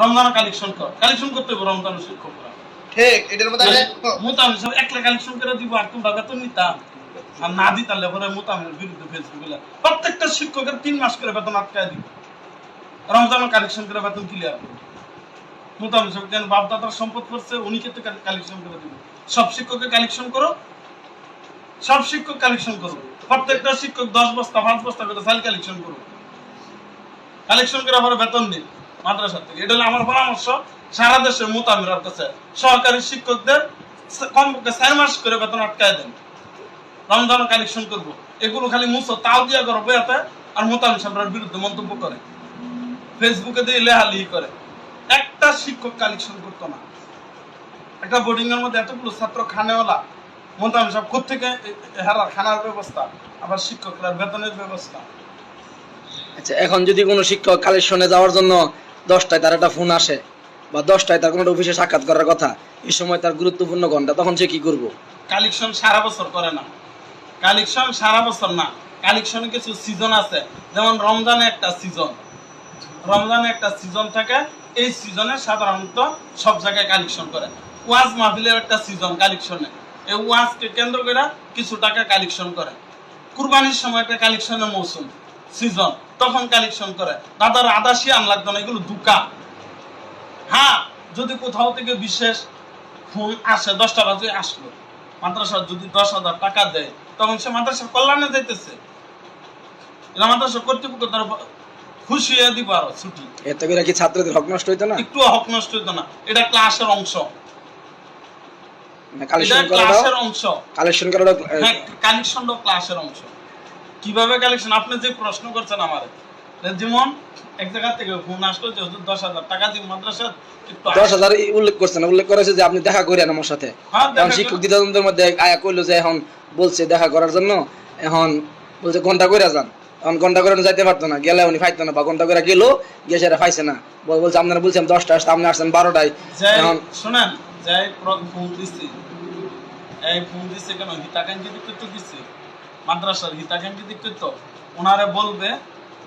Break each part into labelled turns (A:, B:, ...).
A: Ramzan collection কর। Collection করতে হবে রমজান শিক্ষকরা।
B: ঠিক এটার মধ্যে
A: মানে একলা কালেকশন করে দিব আর তোমরা বেতন নিতাম। আর না পরে মোতামিলের বিরুদ্ধে ফেসবুকে প্রত্যেকটা শিক্ষকের তিন মাস করে বেতন আটকায় দিব। রমজান কালেকশন করে বেতন ক্লিয়ার করব কেন সম্পদ করছে উনি কিন্তু কালেকশন করে দিব। সব শিক্ষকের কালেকশন করো। সব শিক্ষক কালেকশন করো। প্রত্যেকটা শিক্ষক দশ বস্তা পাঁচ বস্তা করে সাইল কালেকশন করো। কালেকশন করে আবার বেতন দিন। মাদ্রাসা থেকে। এটা হলো আমার পরামর্শ। সারা দেশে মোতামিরার কাছে সরকারি শিক্ষকদের কমপক্ষে চার মাস করে বেতন আটকায় দেন। রমজান কালেকশন করব। এগুলো খালি মুসো তাও দিয়া করো বইয়াতে আর মোতামির সাহেবের বিরুদ্ধে মন্তব্য করে। ফেসবুকে দিয়ে লেহালিহি করে। একটা শিক্ষক কালেকশন করতো না। একটা বোর্ডিং এর মধ্যে এতগুলো ছাত্র খানেওয়ালা। মোতামির সাহেব কোথেকে হারার খানার ব্যবস্থা, আবার শিক্ষকরা বেতনের ব্যবস্থা।
C: আচ্ছা এখন যদি কোনো শিক্ষক কালেকশনে যাওয়ার জন্য দশটায় তার একটা ফোন আসে বা দশটায় তার কোনো অফিসে সাক্ষাৎ করার কথা, এই সময় তার গুরুত্বপূর্ণ ঘণ্টা, তখন সে কি করব?
A: কালেকশন সারা বছর করে না। কালেকশন সারা বছর না। কালেকশনে কিছু সিজন আছে। যেমন রমজানে একটা সিজন রমজানে একটা সিজন থাকে। এই সিজনে সাধারণত সব জায়গায় কালেকশন করে। ওয়াজ মাহফিলের একটা সিজন কালেকশনে। এই ওয়াজকে কেন্দ্র করে কিছু টাকা কালেকশন করে। কুরবানির সময় একটা কালেকশনের মৌসুম সিজন তখন কালেকশন করে। দাদার আদাসি আন লাগতো না এগুলো দুকা। হ্যাঁ যদি কোথাও থেকে বিশেষ ফোন আসে দশটা বাজে আসলো। মাদ্রাসা যদি দশ হাজার টাকা দেয় তখন সে মাদ্রাসার কল্যাণে যাইতেছে। এরা মাদ্রাসা কর্তৃপক্ষ তারা খুশি হয়ে দিব আরও ছুটি।
C: এতে করে কি ছাত্রদের হক নষ্ট হইতো না?
A: একটু হক নষ্ট হইতো না। এটা ক্লাসের অংশ।
C: মানে কালেকশন
A: ক্লাসের অংশ।
C: কালেকশন করাটা
A: হ্যাঁ কালেকশনটাও ক্লাসের অংশ। কীভাবে কালেকশন আপনি যে প্রশ্ন করছেন আমারে যেমন এক জায়গা থেকে ফোন আসলো যে হুজুর দশ হাজার টাকা দিন মাদ্রাসা
C: দশ হাজার উল্লেখ করছে না উল্লেখ করেছে যে আপনি দেখা করেন আমার সাথে।
A: হ্যাঁ, দেখা
C: এখন
A: করে-
C: শিক্ষক দ্বিধাদ্বন্দ্বের মধ্যে আয়া কইলো যে এখন বলছে দেখা করার জন্য এখন বলছে ঘণ্টা করে যান। এখন ঘণ্টা করে যাইতে পারতো না গেলে উনি পাইতো না বা ঘণ্টা করে গেলো গিয়ে সেটা পাইছে না। বল- বলছে আপনারা বলছেন দশটা আসতে আপনি আসছেন বারোটায়। এখন
A: শোনেন যাই ফোন দিছি। এই ফোন দিছে কেন? হিতাকাঙ্ক্ষী দিকে তো দিছে। মাদ্রাসার হিতাকাঙ্ক্ষী দিকে তো ওনারে বলবে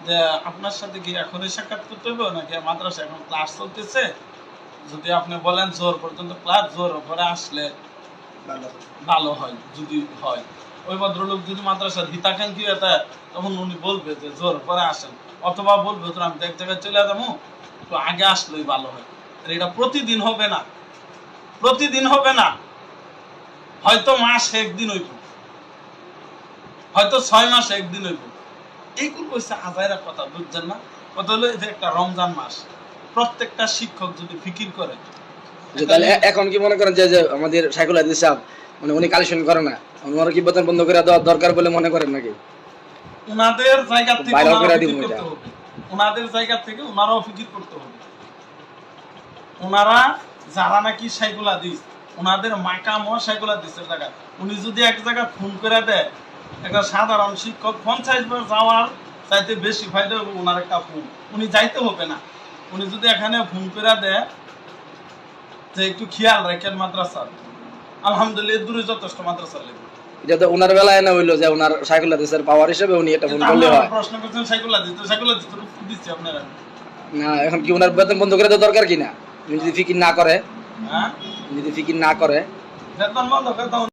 A: যে আপনার সাথে কি এখনই সাক্ষাৎ করতে হবে নাকি মাদ্রাসা এখন ক্লাস চলতেছে? যদি আপনি বলেন জোর পর্যন্ত ক্লাস জোর পরে আসলে
B: ভালো।
A: হয় যদি হয়। ওই ভদ্রলোক যদি মাদ্রাসার হিতাকাঙ্ক্ষী এটা তখন উনি বলবে যে জোর পরে আসেন। অথবা বলবে হুজুর আমি তো এক জায়গায় চলে যাব তো আগে আসলেই ভালো হয়। আর এটা প্রতিদিন হবে না। প্রতিদিন হবে না। হয়তো মাস একদিন হইব। হয়তো ছয় মাস একদিন হইব। এইগুলো হচ্ছে আজাইরা কথা বুঝছেন না? কথা হলো যে একটা রমজান মাস প্রত্যেকটা শিক্ষক যদি ফিকির করে
C: তাহলে এখন কি মনে করেন যে যে আমাদের সাইকুল হাদিস সাহেব মানে উনি কালেকশন করে না ওনারা কি বেতন বন্ধ করে দেওয়া দরকার বলে মনে করেন নাকি?
A: ওনাদের জায়গা থেকে
C: বাইরে করে দিব
A: ওনাদের জায়গা থেকে ওনারাও ফিকির করতে হবে। ওনারা যারা নাকি সাইকুলা দিস ওনাদের মাকাম ও সাইকুলা দিসের জায়গা। উনি যদি এক জায়গা ফোন করে দেয় একটা সাধারণ শিক্ষক পঞ্চাশ বার যাওয়ার চাইতে বেশি ফায়দা হবে ওনার একটা ফোন উনি যাইতে হবে না। উনি যদি এখানে ফোন করে দেয় যে একটু খেয়াল রাখেন মাদ্রাসার। আলহামদুলিল্লাহ দূরে যথেষ্ট মাদ্রাসার লেগে
C: এটা তো ওনার বেলায় না হইল যে ওনার সাইকুল হাদিসের পাওয়ার হিসেবে উনি এটা ফোন করলে হয়।
A: প্রশ্ন করছেন সাইকুলা দিতে সাইকুলা দিতে দিচ্ছি আপনারা।
C: না এখন কি ওনার বেতন বন্ধ করে দেওয়া দরকার কি না? উনি যদি ফিকির না করে
A: হ্যাঁ?
C: যদি ফিকির না করে।
A: বেতন বন্ধ করে